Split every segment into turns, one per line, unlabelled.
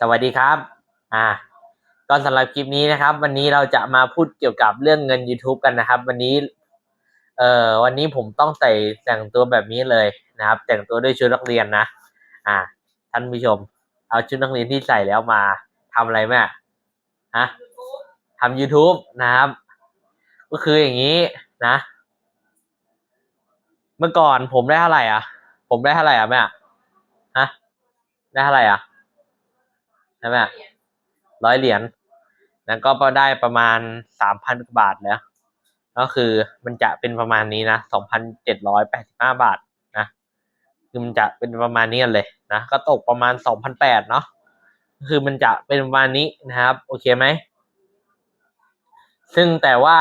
สวัสดีครับ อ่าก็สำหรับคลิปนี้นะครับ วันนี้เราจะมาพูดเกี่ยวกับเรื่องเงิน YouTube กันนะครับ วันนี้ เอ่อวันนี้ผมต้องใส่แต่งตัวแบบนี้เลยนะครับ แต่งตัวด้วยชุดนักเรียนนะ อ่า ท่านผู้ชม เอาชุดนักเรียนที่ใส่แล้วมาทำอะไรแม่ฮะทำ YouTube นะครับ ก็คืออย่างนี้นะ เมื่อก่อนผมได้เท่าไหร่อะ ผมได้เท่าไหร่อะแม่ฮะได้เท่าไหร่อะ ช่ไหมร้อยเหรียญแล้วก็ได้ประมาณสามพันกว่าบาทแล้ว ก็คือมันจะเป็นประมาณนี้นะสองพันเจ็ดร้อยแปดสิบห้าบาทนะคือมันจะเป็นประมาณนี้กันเลยนะก็ตกประมาณสองพันแปดเนาะคือมันจะเป็นประมาณนี้นะครับ โอเคไหมซึ่งแต่ว่า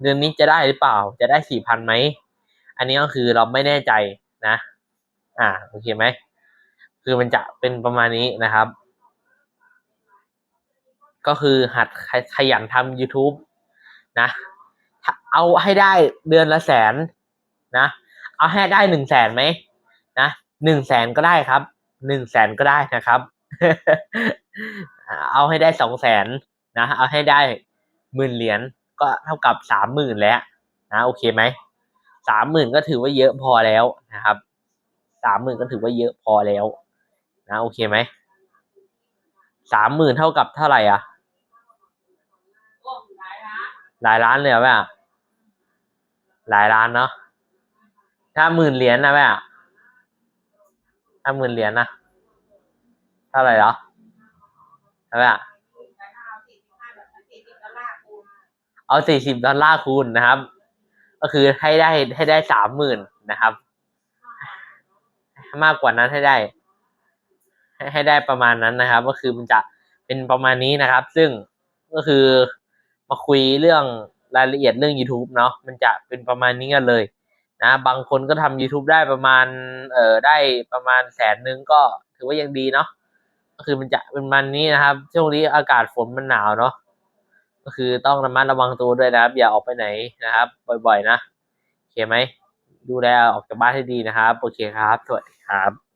เดือนนี้จะได้หรือเปล่า จะได้สี่พันไหมอันนี้ก็คือเราไม่แน่ใจนะ อ่าโอเคไหมคือมันจะเป็นประมาณนี้นะครับ ก็คือหัดขยันทำ YouTube นะ เอาให้ได้เดือนละแสนนะ เอาให้ได้หนึ่งแสนไหมนะหนึ่งแสนก็ได้ครับหนึ่งแสนก็ได้นะครับ เอาให้ได้สองแสนนะ เอาให้ได้หมื่นเหรียญก็เท่ากับสามหมื่นแล้วนะโอเคไหมสามหมื่นก็ถือว่าเยอะพอแล้วนะครับสามหมื่นก็ถือว่าเยอะพอแล้ว นะโอเคไหมสามหมื่นเท่ากับเท่าไหร่อะ หลายล้านเลยเหรอแม่หลายล้านเนาะถ้าหมื่นเหรียญนะแม่ถ้าหมื่นเหรียญนะเท่าไหร่เหรอใช่ไหมเอาสี่สิบดอลลาร์คูณนะครับ ก็คือให้ได้ให้ได้สามหมื่นนะครับ มากกว่านั้นให้ได้ ให้ได้ประมาณนั้นนะครับ ก็คือมันจะเป็นประมาณนี้นะครับ ซึ่งก็คือ มาคุยเรื่องรายละเอียดเรื่อง YouTube เนาะมันจะเป็นประมาณนี้กันเลยนะบางคนก็ทำ YouTube ได้ประมาณเออได้ประมาณแสนนึงก็ถือว่ายังดีเนาะก็คือมันจะเป็นมันนี้นะครับ ช่วงนี้อากาศฝนมันหนาวเนาะก็คือต้องระมัดระวังตัวด้วยนะครับ อย่าออกไปไหนนะครับ บ่อยๆ นะโอเคไหมดูแลออกจากบ้านให้ดีนะครับโอเคครับ สวัสดีครับ